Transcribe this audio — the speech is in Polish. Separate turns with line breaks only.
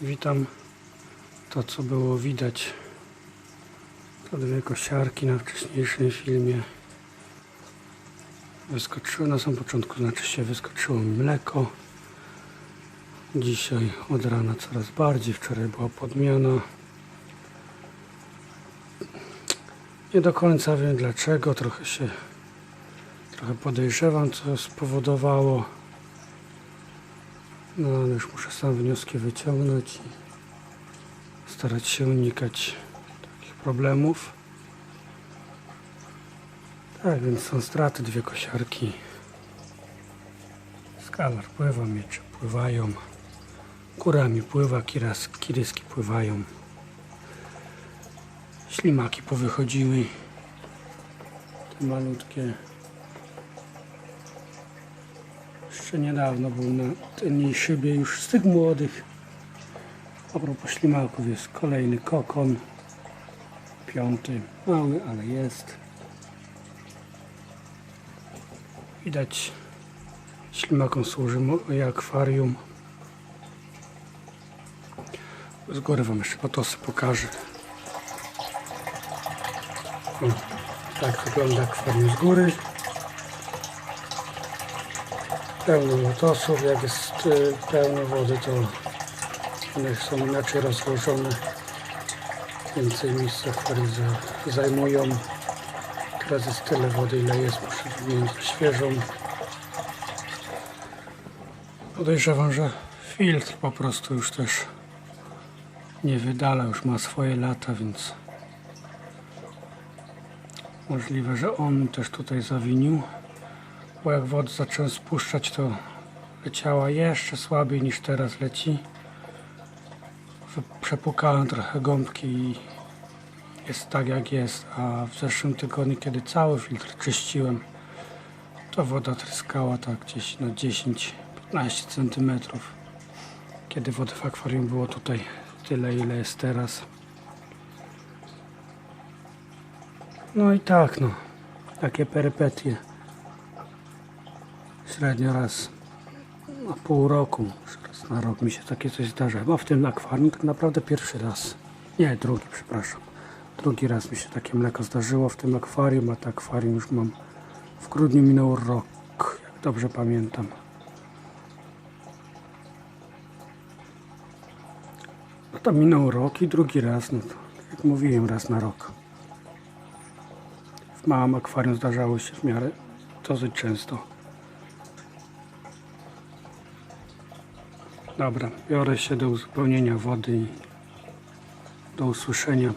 Witam. To co było widać to dwie kosiarki na wcześniejszym filmie. Wyskoczyło na samym początku, znaczy się wyskoczyło mleko. Dzisiaj od rana coraz bardziej, wczoraj była podmiana. Nie do końca wiem dlaczego, trochę się trochę podejrzewam co spowodowało. No ale już muszę sam wnioski wyciągnąć i starać się unikać takich problemów. Tak, więc są straty, dwie kosiarki. Skalar pływa, miecze pływają. Kurami pływa, kiras, kiryski pływają. Ślimaki powychodziły. Te malutkie. Jeszcze niedawno był na tylnej szybie już z tych młodych. A propos ślimaków jest kolejny kokon. Piąty. Mały, ale jest. Widać ślimakom służy moje akwarium. Z góry wam jeszcze potosy pokażę. O, tak wygląda akwarium z góry. Pełno lotosów, jak jest y, pełno wody, to one są inaczej rozłożone. Więcej miejsca za- zajmują. Teraz jest tyle wody, ile jest, muszę wymienić świeżą. Podejrzewam, że filtr po prostu już też nie wydala, już ma swoje lata, więc możliwe, że on też tutaj zawinił. Bo jak wodę zacząłem spuszczać, to leciała jeszcze słabiej niż teraz leci. Przepukałem trochę gąbki i jest tak jak jest, a w zeszłym tygodniu, kiedy cały filtr czyściłem, to woda tryskała tak gdzieś na 10-15 cm. Kiedy wody w akwarium było tutaj tyle, ile jest teraz. No i tak, no. Takie perypetie. Średnio raz na pół roku, raz na rok mi się takie coś zdarza. Chyba w tym akwarium tak naprawdę pierwszy raz. Nie, drugi, przepraszam. Drugi raz mi się takie mleko zdarzyło w tym akwarium, a to akwarium już mam w grudniu minął rok, jak dobrze pamiętam. No to minął rok i drugi raz, no to jak mówiłem, raz na rok. W małym akwarium zdarzało się w miarę dosyć często. Dobra, biorę się do uzupełnienia wody i do usłyszenia.